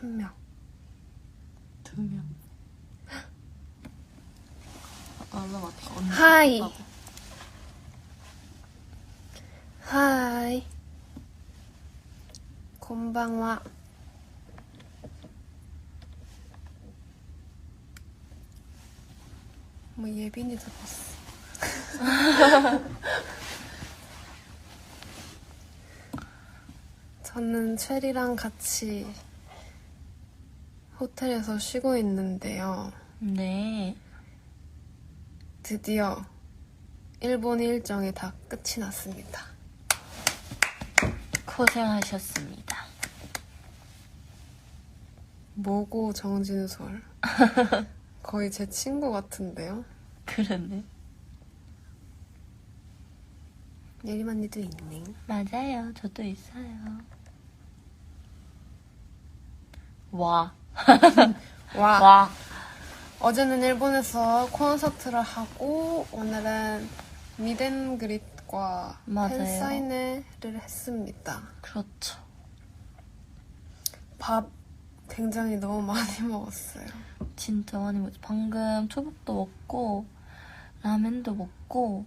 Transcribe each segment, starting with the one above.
한 명. 두 명. 아까 올라왔다. 언니. 하이. 하이. 곤방와. 뭐 예빈이도 봤어. 저는 최리랑 같이 호텔에서 쉬고 있는데요. 네. 드디어 일본 일정이 다 끝이 났습니다. 고생하셨습니다. 모고 정진솔. 거의 제 친구 같은데요. 그러네. 예림 언니도 있네. 맞아요. 저도 있어요. 와. 와. 와. 어제는 일본에서 콘서트를 하고 오늘은 미덴그릿과 맞아요. 팬사인회를 했습니다. 그렇죠. 밥 굉장히 너무 많이 먹었어요. 진짜 많이 먹었죠. 방금 초밥도 먹고, 라면도 먹고,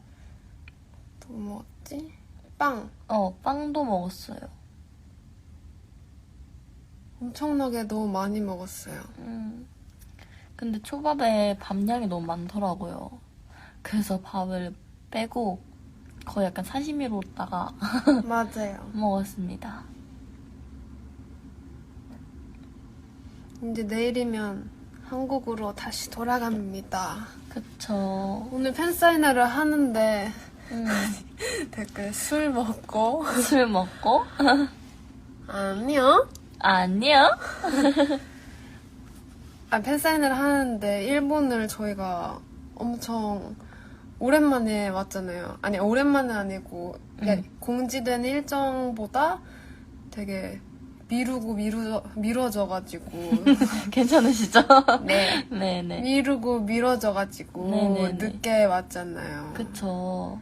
또 먹었지? 빵. 어, 빵도 먹었어요. 엄청나게 너무 많이 먹었어요. 음. 근데 초밥에 밥량이 너무 많더라고요. 그래서 밥을 빼고 거의 약간 사시미로다가 맞아요. 먹었습니다. 이제 내일이면 한국으로 다시 돌아갑니다. 그쵸. 오늘 팬사인회를 하는데 음, 댓글 술 먹고 술 먹고? 아니요. 아니요. 아, 팬사인회를 하는데 일본을 저희가 엄청 오랜만에 왔잖아요. 아니 오랜만은 아니고 음. 공지된 일정보다 되게 미루고 미루 미뤄져가지고 괜찮으시죠? 네 네네. 미루고 미뤄져가지고 네네네. 늦게 왔잖아요. 그쵸.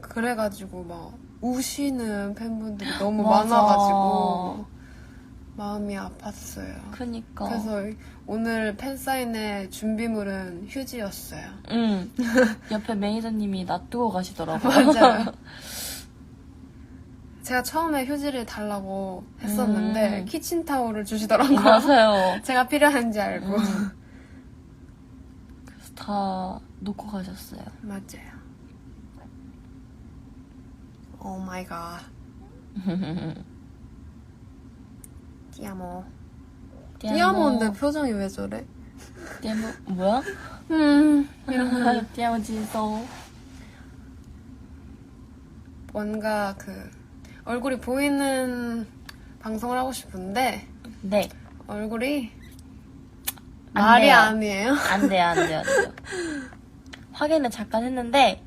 그래가지고 막 우시는 팬분들이 너무 맞아. 많아가지고 마음이 아팠어요. 그니까. 그래서 오늘 팬사인회 준비물은 휴지였어요. 응. 옆에 매니저님이 놔두고 가시더라고요. 맞아요. 제가 처음에 휴지를 달라고 했었는데 음. 키친타올을 주시더라고요. 맞아요. 제가 필요한지 알고. 음. 그래서 다 놓고 가셨어요. 맞아요. 오 마이 갓. 띠아모. 띠아모인데 표정이 왜 저래? 띠아모, 뭐야? 음. 띠아모 지소. 뭔가 그 얼굴이 보이는 방송을 하고 싶은데 네. 얼굴이 안 말이 돼요. 아니에요. 안 돼요, 안 돼요, 안 돼요. 확인을 잠깐 했는데,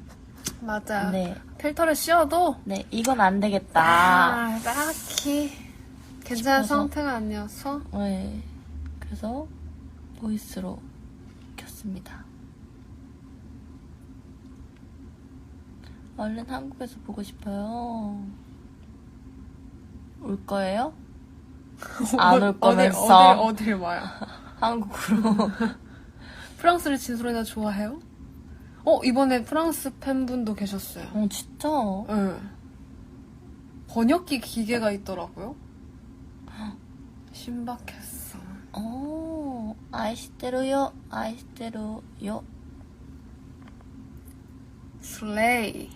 맞아요. 네. 필터를 씌워도 네, 이건 안 되겠다. 아, 딱히 괜찮은 싶어서. 상태가 아니어서 네. 그래서 보이스로 켰습니다. 얼른 한국에서 보고 싶어요. 올 거예요? 안올 어디- 거면서 어딜, 어딜 와요? 한국으로. 프랑스를 진솔이나 좋아해요? 어 이번에 프랑스 팬분도 계셨어요. 어, 진짜? 응. 번역기 기계가 있더라고요. 신박했어. 어, 아이시테루요, 아이시테루요, 슬레이.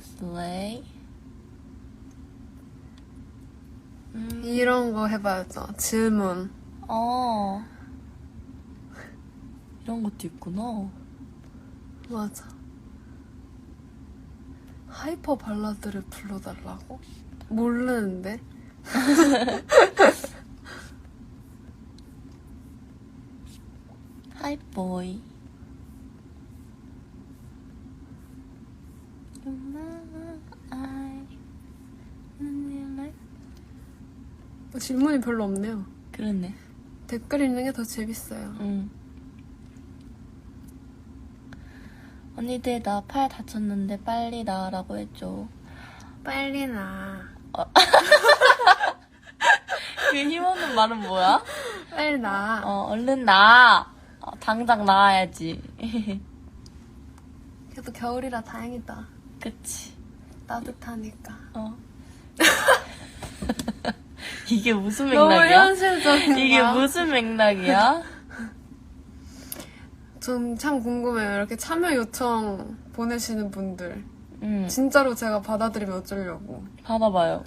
슬레이. 음, 이런 거 해봐야죠. 질문. 어. 이런 것도 있구나. 맞아. 하이퍼 발라드를 불러달라고? 모르는데. boy. 뭐 질문이 별로 없네요. 그렇네. 댓글 읽는 게 더 재밌어요. 응. 언니들 나 팔 다쳤는데 빨리 나으라고 해줘. 빨리 나. 그 힘없는 말은 뭐야? 빨리 나. 어, 얼른 나. 어, 당장 나와야지. 그래도 겨울이라 다행이다. 그치. 따뜻하니까. 어. 이게 무슨 너무 맥락이야? 현실적인 이게 거야. 무슨 맥락이야? 좀참 궁금해요. 이렇게 참여 요청 보내시는 분들. 응, 진짜로 제가 받아들이면 어쩌려고. 받아봐요.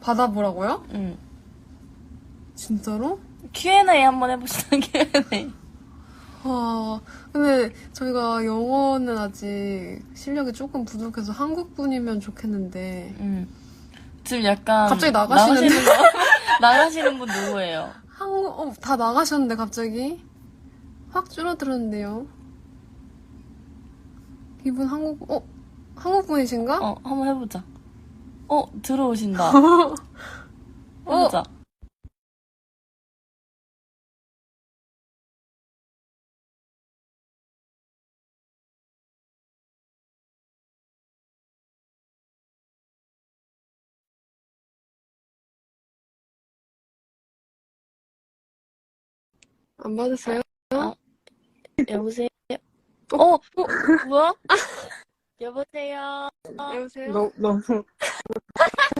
받아보라고요? 응. 진짜로? Q&A 한번 해봅시다, Q&A. 아, 근데 저희가 영어는 아직 실력이 조금 부족해서 한국 분이면 좋겠는데. 응. 지금 약간. 갑자기? 나가시는, 분- 나가시는 분 누구예요? 한국, 어, 다 나가셨는데 갑자기? 확 줄어들었는데요. 이분 한국, 어? 한국 분이신가? 어, 한번 해보자. 어, 들어오신다. 어? 해보자. 안 받으세요? 여보세요? 어? 어, 뭐야? 여보세요? 여보세요? 너, 너무.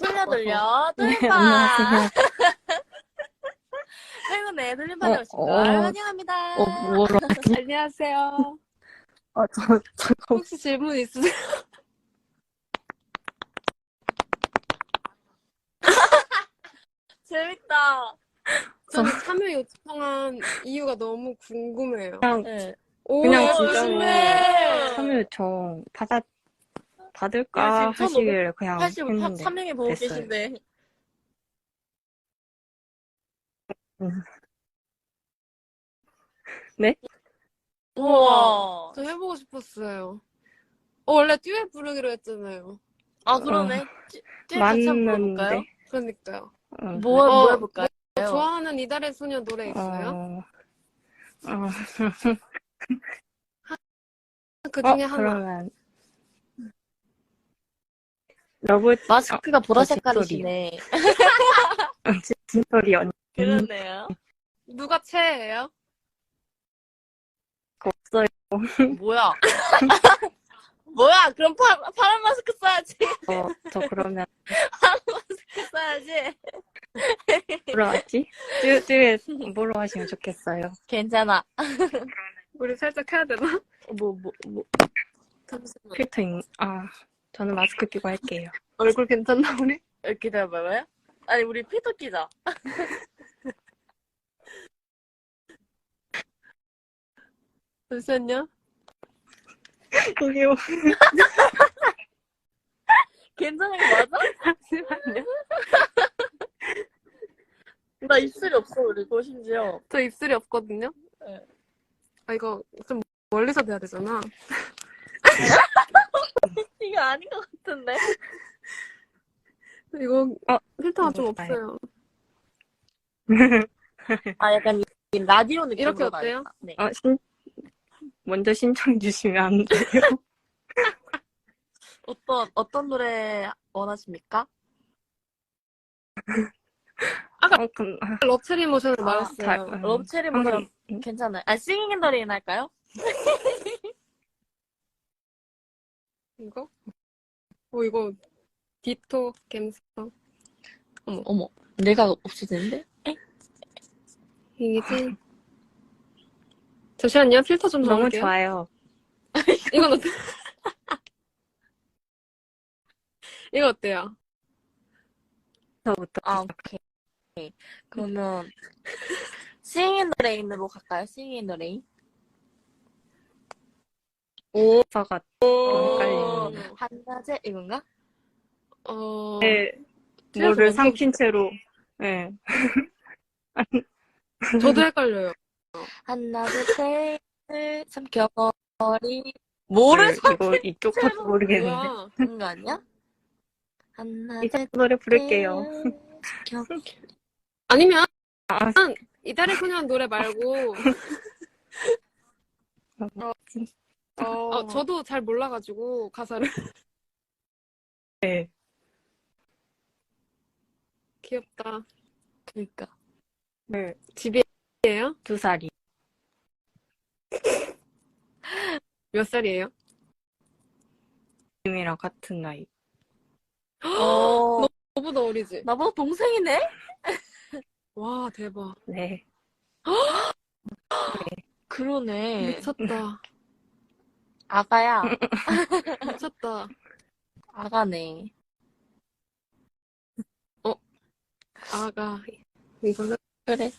돌려 돌려 안녕하세요. 행운의 돌림판에 어, 오신 걸 어. 환영합니다 어, 뭐라. 안녕하세요. 아, 저, 저, 혹시 질문 있으세요? 재밌다 저는 참여 요청한 이유가 너무 궁금해요. 그냥, 네. 오, 그냥 오, 진짜로. 참여 요청 받아, 야, 받을까 지금 하시길래 그냥 80, 했는데. 3명이 보고 됐어요. 계신데 음. 네? 우와 저 해보고 싶었어요. 어, 원래 듀엣 부르기로 했잖아요. 아 그러네 찌- 찌- 같이 한번 불러볼까요? 맞는데. 그러니까요. 어, 뭐, 어, 뭐 해볼까요? 좋아하는 이달의 소녀 노래 있어요? 어, 어, 그 어, 중에 하나. 그러면. 러브, 마스크가 보라 어, 색깔이시네 진소리 언니 그러네요 누가 최애예요? 없어요. 뭐야 뭐야 그럼 파, 파란 마스크 써야지 어, 저 그러면 마스크 써야지 뭐로 하지? 듀, 듀엣 뭐로 하시면 좋겠어요? 괜찮아 우리 살짝 해야 되나? 뭐 뭐 뭐 잠시만 필터, 있, 아, 저는 마스크 끼고 할게요. 얼굴 괜찮나 우리? 어, 기다려봐요 아니 우리 필터 끼자 잠시만요. 뭐, 괜찮은 거 맞아? 잠시만요. 나 입술이 없어 그리고 심지어 저 입술이 없거든요. 네. 아 이거 좀 멀리서 돼야 되잖아. 이거 아닌 것 같은데 이거 어, 필터가 좀 이거 없어요. 아 약간 이 라디오 느낌으로 이렇게 어때요? 네. 어, 신, 먼저 신청 주시면 안 돼요? 어떤 어떤 노래 원하십니까? 어, 그럼, 아, 러브체리 모션을 아, 말했어요. 잘- 음. 러브체리 한번- 모션 괜찮아요. 아 싱잉 인 더 레인 할까요? 이거? 어 이거 디토 갬성 어머 내가 없어지는데? 이게 잠시만요 필터 좀 너무 넣을게요. 좋아요. 이건 어때? 이거 어때요? 저부터. 아 오케이. 그러면 싱잉 인 더레인으로 갈까요? 싱잉 인 더레인. 오, 저가 오. 헷갈리네. 한낮에 이건가? 어, 네, 뭐를 삼킨 채로, 네. 저도 헷갈려요. 한낮에 태를 삼켜버리 뭐를 네, 이거 이쪽 모르겠는데. 삼킨 거 아니야? 이제 노래 부를게요. 아니면 아, 이달의 소년 노래 말고 어, 어, 저도 잘 몰라가지고 가사를 네. 귀엽다. 그니까 네. 집에 살이에요? 두 살이. 몇 살이에요? 님이랑 같은 나이. 어, 저보다 어리지? 나보다 동생이네? 와, 대박. 네. 그러네. 미쳤다. 아가야. 미쳤다. 아가네. 아가. 이거는. 그래.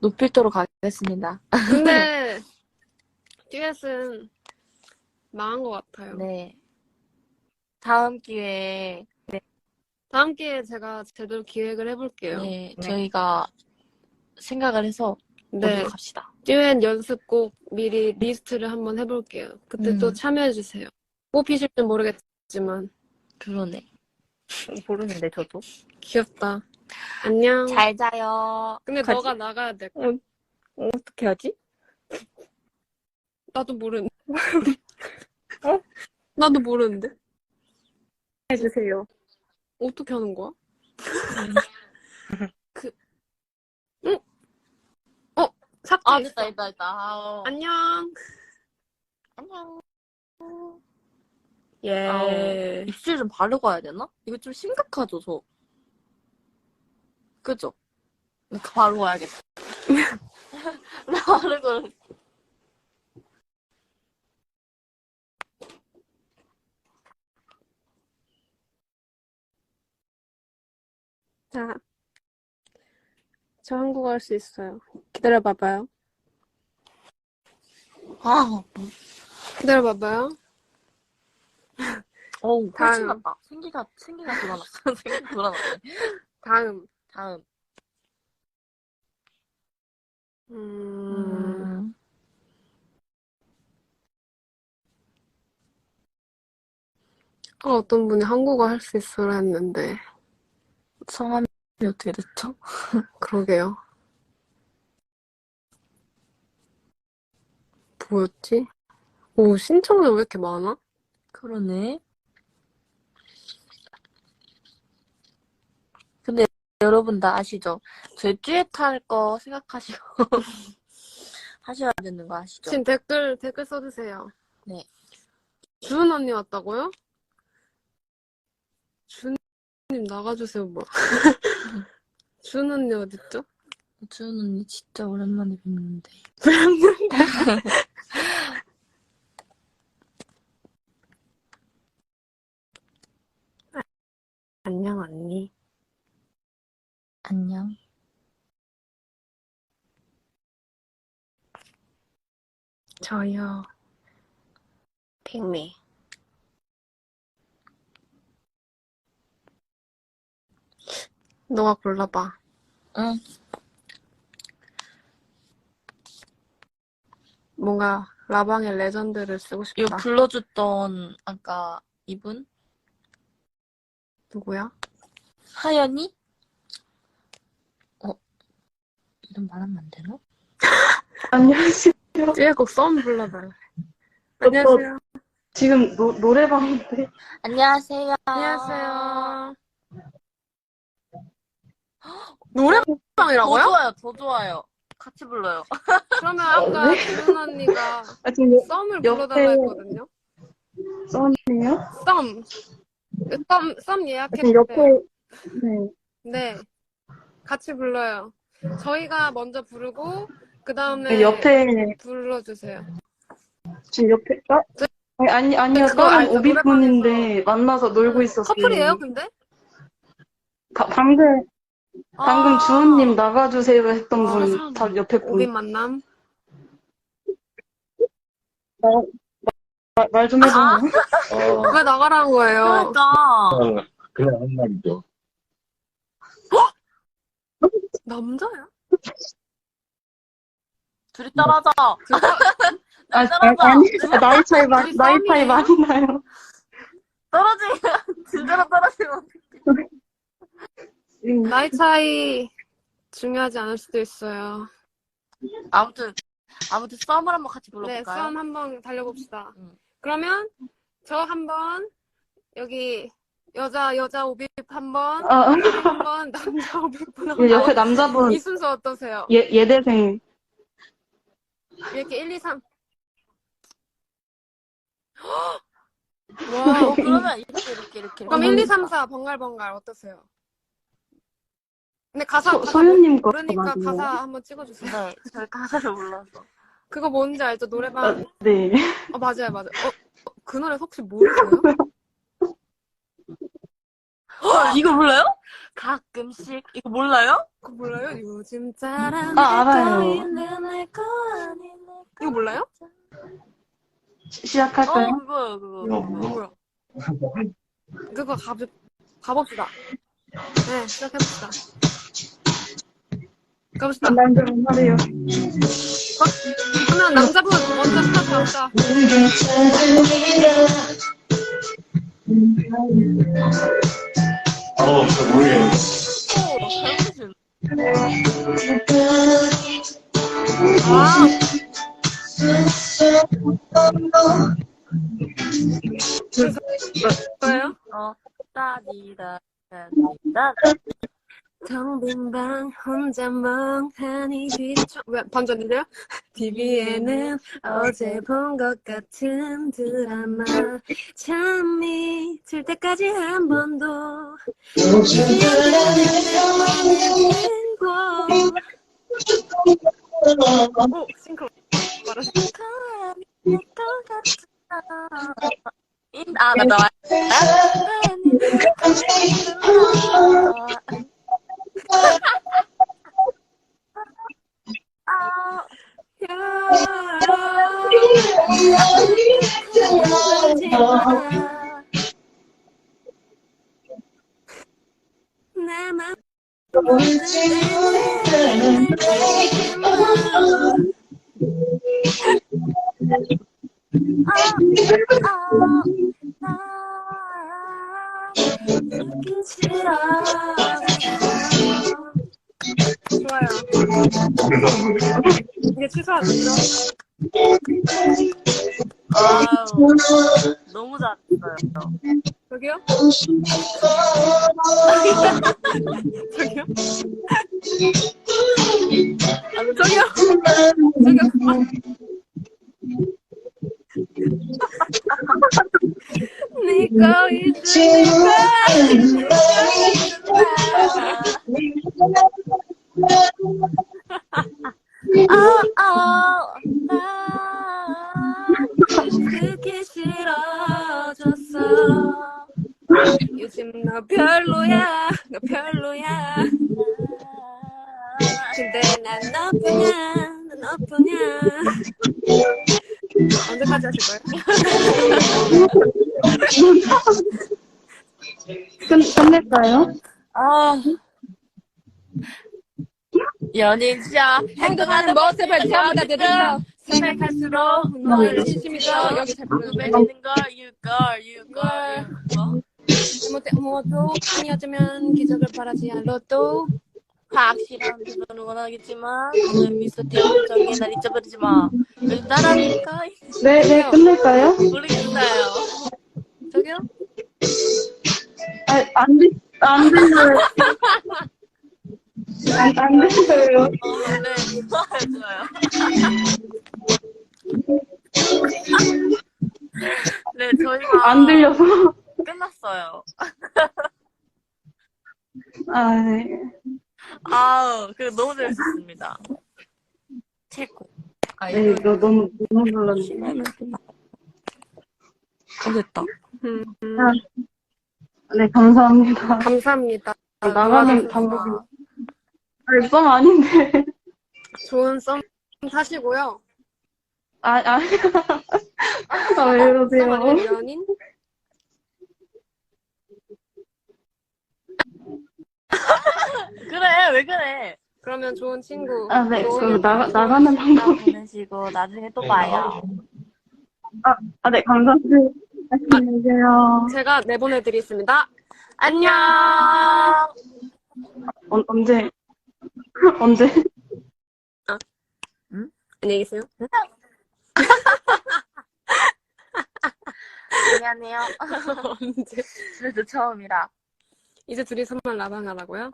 노필도로 가겠습니다. 근데, 듀엣은 망한 것 같아요. 네. 다음 기회에 다음 기회에 제가 제대로 기획을 해볼게요. 네, 네. 저희가 생각을 해서 네. 모두 갑시다. 듀엣 연습 곡 미리 리스트를 한번 해볼게요. 그때 음. 또 참여해주세요. 뽑히실지 모르겠지만. 그러네. 모르는데, 저도. 귀엽다. 안녕. 잘 자요. 근데 가지. 너가 나가야 돼. 어, 어떻게 하지? 나도 모르는데. 어? 나도 모르는데. 해주세요. 어떻게 하는 거야? 그, 응? 어, 삭제. 아, 됐다, 됐다, 됐다. 안녕. 안녕. 예. 아우. 입술 좀 바르고 와야 되나? 이거 좀 심각하죠, 저. 그죠? 이렇게 바르고 와야겠다. 나 바르고. 자, 저 한국어 할 수 있어요. 기다려 봐봐요. 아, 기다려 봐봐요. 어우, 다음. 훨씬 낫다. 생기가, 생기가 돌아났어. 생기가 돌아났네. 다음. 다음. 음, 음. 어, 어떤 분이 한국어 할 수 있어라 했는데, 성함이 어떻게 됐죠? 그러게요. 뭐였지? 오, 신청자 왜 이렇게 많아? 그러네. 근데 여러분 다 아시죠? 저희 듀엣 할거 생각하시고 하셔야 되는 거 아시죠? 지금 댓글, 댓글 써주세요. 네. 주은 언니 왔다고요? 주은님 나가주세요, 뭐. 주은 언니 어딨죠? 주은 언니 진짜 오랜만에 뵙는데. 안녕, 언니. 안녕. 저요. 핑미. 너가 골라봐. 응. 뭔가 라방의 레전드를 쓰고 이거 싶다. 불러줬던 아까 이분? 누구야? 하연이? 어? 이름 말하면 안 되나? 안녕하세요. 듀엣곡 썸 불러달래. 안녕하세요. 지금 노, 노래방인데. 안녕하세요. 안녕하세요. 더 노래방이라고요? 좋아요, 더 좋아요. 같이 불러요. 그러면 아까 주은 언니가 아, 지금 썸을 옆에- 불러달라 했거든요. 썸이에요? 썸. 썸, 썸 지금 예약했는데. 옆에, 네. 네. 같이 불러요. 저희가 먼저 부르고, 그 다음에 네, 옆에, 불러주세요. 지금 옆에, 아, 아니, 아니, 아니요. 그거 다른 알죠? 오비분인데 만나서 놀고 있었어요. 커플이에요, 근데? 바- 방금, 방금 아, 주호님 나가주세요 했던 아, 분, 다 옆에 오빈 보이, 만남? 말 좀 해주세요. 어, 왜 나가라는 거예요? 그러니까. 그냥 한 말이죠. 남자야? 둘이 떨어져. 진짜? 아, 떨어져. 아, 아니, 나이 차이, 마, 우리 나이 차이? 많이 나요. 떨어지면, 진짜로 떨어지면. 음, 나이 차이 중요하지 않을 수도 있어요. 아무튼, 아무튼 썸을 한번 같이 네, 불러볼까요? 썸 한번 달려봅시다. 응. 그러면 저 한번 여기 여자 여자 오빕 한 번, 어, 한 번, 남자 오빕 한이 옆에 번. 남자분, 이 순서 어떠세요? 예, 예대생. 이렇게 1, 2, 3. 어, 와. 그러면 이렇게 이렇게 이렇게. 그럼 1, 2, 3, 4 번갈 번갈 어떠세요? 근데 가사 소, 소윤님 거 모르니까 맞네요. 가사 한번 찍어주세요. 네, 저희 가사를 몰라서. 그거 뭔지 알죠? 노래방. 아, 네. 어, 맞아요, 맞아요. 어, 어, 그 노래 혹시 모르세요? 어, 이거 몰라요? 가끔씩 이거 몰라요? 그거 몰라요? 요즘 따라 아, 알아요. 이거 몰라요? 시- 시작할까요? 어 그거요 그거. 이거 그거. 뭐야? 그거 가, 가봅시다. 네, 시작해봅시다. 가봅시다. 남자분 하래요. 그러면 남자분 먼저 시작합시다. 어, 저 모르겠네. 아, 뭐예요? 어, 따디다, 따디다. 텅빈 방 혼자 멍하니 뒤쪽 왜 반전인데요? TV에는 어제 본 것 같은 드라마 잠이 들 때까지 한 번도 오 싱크로 말하시 아, 나 나와. 아, 나만 좋아 이게? 아유, 너무 잘했어요. 저기요? 저기요? 아, 저기요? 저기요? 니꺼 있으니까 아, 연인 시작. 행동하는 모습을 전부 다 들어 생각할수록 너의 진심이죠 여기 잘 부르는데 맺는 걸, you girl, you girl. 뭐? 잘못된 아무것도 아니어주면 기적을 바라지 않아도 확실한 그건 원하겠지만 오늘 미소 정에 날 잊어버리지 마. 왜 나라니까 네, 네, 끝낼까요? 모르겠어요. 저기요? 아, 안, 들, 안 들려요. 안, 안 들려요. 어, 네, 좋아요, 좋아요. 네, 저희가 안 들려서. 끝났어요. 아, 네. 아우, 그 너무 재밌었습니다. 최고. 아, 네, 이거 너무, 너무 놀랐네. 어, 됐다. 음, 음. 네, 감사합니다. 감사합니다 나가는. 방법이. 아, 썸 아닌데. 좋은 썸 사시고요 아, 아. 아, 왜 썸 이러세요? 아니면 연인? 그래, 왜 그래? 그러면 좋은 친구 아, 네. 좋은 그럼 나가, 나가는 나 방법. 보내시고 나중에 또 봐요. 아, 네, 감사합니다. 안녕히 계세요. 제가 내보내드리겠습니다 안녕. 언, 언제? 언제? 안녕히 계세요 안녕. 미안해요. 언제? 그래도 처음이라. 이제 둘이서만 라방하라고요?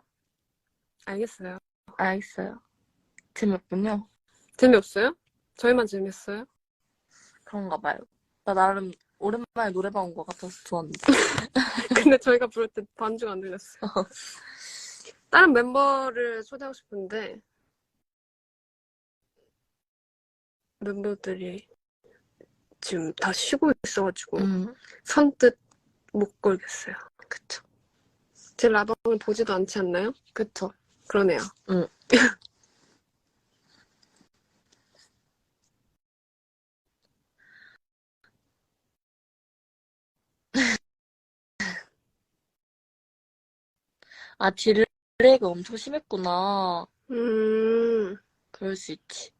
알겠어요. 알겠어요. 재미없군요. 재미없어요? 저희만 재밌어요? 그런가 봐요. 나 나름 오랜만에 노래방 온 것 같아서 좋았는데. 근데 저희가 부를 때 반주가 안 들렸어. 다른 멤버를 초대하고 싶은데 멤버들이 지금 다 쉬고 있어가지고 음, 선뜻 못 걸겠어요. 그쵸. 제 라방을 보지도 않지 않나요? 그쵸. 그러네요. 응. 아, 딜 레이가 엄청 심했구나. 음, 그럴 수 있지.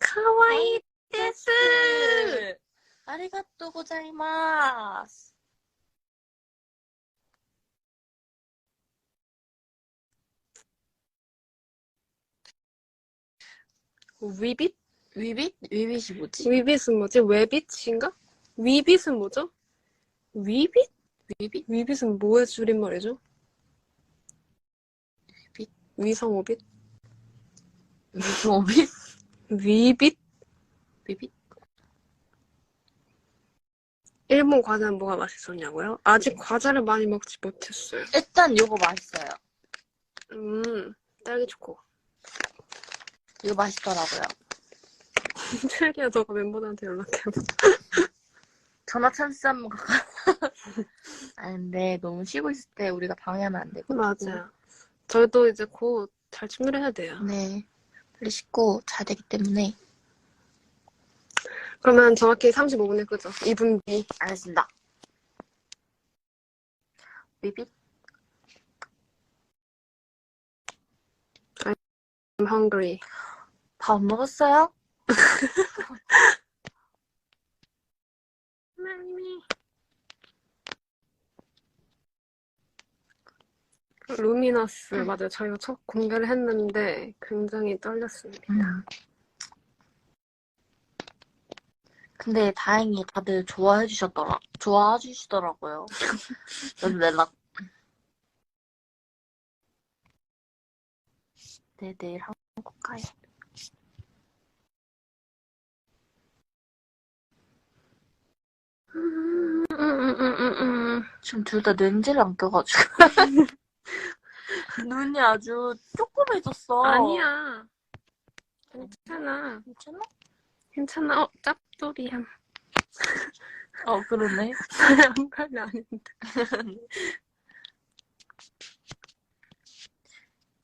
카와이 데스! 아리가또 고자이마스. 위빗? 위빗? 위빗이 뭐지? 위빗은 뭐지? 웨빗인가? 위빗은 뭐죠? 위빗? 위빗? 위빗은 뭐의 줄임말이죠? 위성오빗? 위빗? 위빗? 위빗? 일본 과자는 뭐가 맛있었냐고요? 아직 과자를 많이 먹지 못했어요. 일단 요거 맛있어요. 음, 딸기 초코. 이거 맛있더라고요. 최기야, 너가 멤버들한테 연락해봐. 전화 찬스 한번 갈까? 아 근데 너무 쉬고 있을 때 우리가 방해하면 안 되고. 맞아 요. 저도 이제 곧 잘 준비를 해야 돼요. 네. 빨리 씻고 자야 되기 때문에. 그러면 정확히 35분에 끄죠. 2분 뒤. 알겠습니다. 위빗? I'm hungry. 밥 먹었어요? 루미너스, 맞아요. 저희가 첫 공개를 했는데 굉장히 떨렸습니다. 음. 근데 다행히 다들 좋아해 주셨더라. 좋아해 주시더라고요. 연락. 네, 내일 한국 가요. 음, 음, 음, 음, 음. 지금 둘 다 렌즈를 안 껴가지고. 눈이 아주 조그매졌어. 아니야. 괜찮아. 괜찮아? 괜찮아. 어, 짭돌이야. 어, 그러네. 안 갈래 아닌데.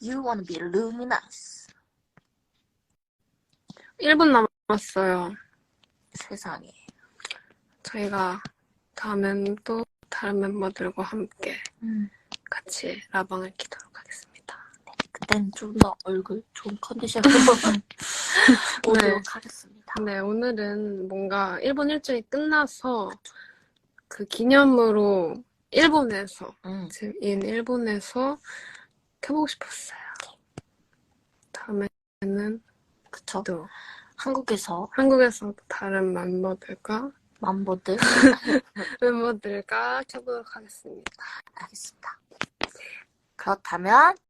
You wanna be luminous. 1분 남았어요. 세상에. 저희가 다음엔 또 다른 멤버들과 함께 음. 같이 라방을 키도록 하겠습니다. 그땐 좀 더 얼굴 좋은 컨디션으로 오도록 하겠습니다. 네, 오늘은 뭔가 일본 일정이 끝나서 그 기념으로 일본에서, 음. 인 일본에서 켜보고 싶었어요. 다음에는 그쵸. 또 한국에서 한국에서 다른 멤버들과 맘보들 멤버들과 켜보도록 하겠습니다. 알겠습니다. 그렇다면